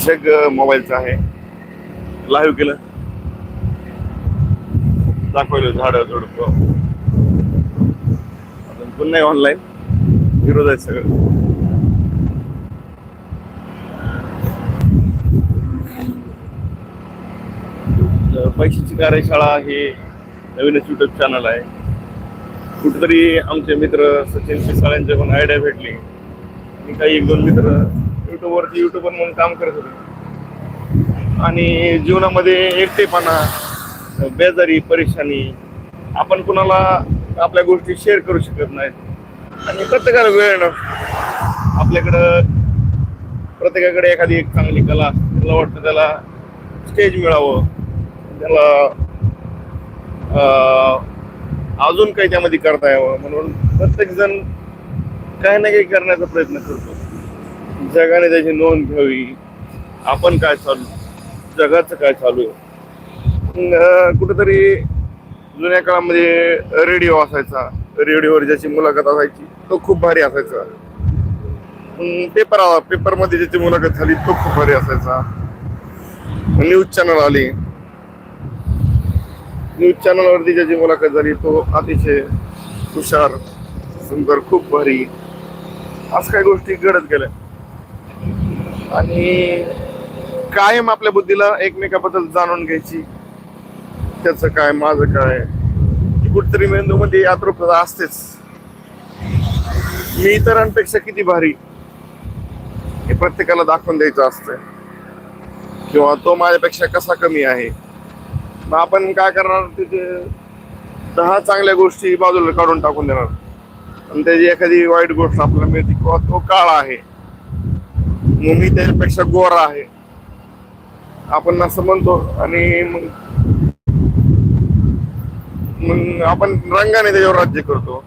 जग मोबाईलचं आहे. लाईव्ह केलं. दाखवलं झाड झुडप हो. अजून पुन्हा ऑनलाईन विरोध आहे सगळं. पैशाची कार्यशाळा हे नवीनच युट्यूब चॅनल आहे. कुठेतरी आमचे मित्र सचिन पिसाळ्यांचे पण आयडिया भेटली. आणि काही एक दोन मित्र युट्यूबवरती युट्यूबर म्हणून काम करत होते. आणि जीवनामध्ये एकटेपणा बेजारी परेशानी आपण कुणाला आपल्या गोष्टी शेअर करू शकत नाहीत आणि प्रत्येकाला वेळ नसतो. आपल्याकडं प्रत्येकाकडे एखादी एक चांगली कला त्याला मला वाटतं त्याला स्टेज मिळावं. त्याला अं, अजून काही त्यामध्ये करता यावं. म्हणून प्रत्येकजण काही ना काही करण्याचा प्रयत्न करतो. जगाने त्याची नोंद घ्यावी. आपण काय चालू जगाचं काय चालू आहे? कुठेतरी जुन्या काळामध्ये रेडिओ असायचा. रेडिओवर ज्याची मुलाखत असायची तो खूप भारी असायचा. पेपर आला पेपरमध्ये ज्याची मुलाखत झाली तो खूप भारी असायचा. न्यूज चॅनल आली. न्यूज चॅनलवरती ज्याची मुलाखत झाली तो अतिशय हुशार सुंदर खूप भारी. असं काही गोष्टी घडत गेल्या. आणि कायम आपल्या बुद्धीला एकमेकाबद्दल जाणून घ्यायची. त्याचं काय माझं काय? ही कुठतरी मेंदूमध्ये आतुरता असतेच. मी इतरांपेक्षा किती भारी? हे प्रत्येकाला दाखवून द्यायचं असतं किंवा तो माझ्यापेक्षा कसा कमी आहे? मग आपण काय करणार? तिथे दहा चांगल्या गोष्टी बाजूला काढून टाकून देणार. आणि त्याची एखादी वाईट गोष्ट आपल्याला मिळते किंवा तो काळा आहे. मग मी त्याच्यापेक्षा गोरा आहे. आपण असं म्हणतो आणि मग मग आपण रंगाने त्याच्यावर राज्य करतो.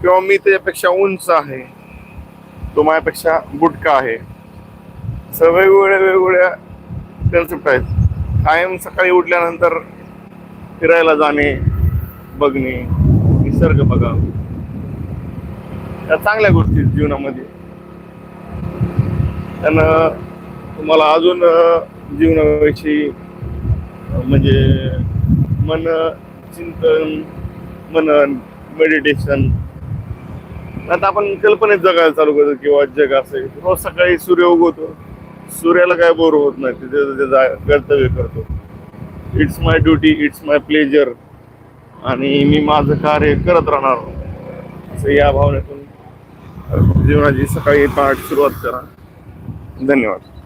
किंवा मी त्याच्यापेक्षा उंच आहे. तो माझ्यापेक्षा बुटका आहे. असं वेगवेगळ्या वेगवेगळ्या कन्सेप्ट आहेत. कायम सकाळी उठल्यानंतर फिरायला जाणे बघणे निसर्ग बघा या चांगल्या गोष्टी आहेत जीवनामध्ये. त्यानं तुम्हाला अजून जीवनाविषयी म्हणजे मन चिंतन मनन मेडिटेशन आता आपण कल्पनेत जगायला चालू करतो किंवा जग असेल रोज सकाळी सूर्य उगवतो. सूर्याला काय बोर होत नाही तिथे त्याचं कर्तव्य करतो. It's my duty it's my pleasure आणि मी माझं कार्य करत राहणार. असं या भावनेतून जीवनाची सकाळी पहाट सुरुवात करा. धन्यवाद.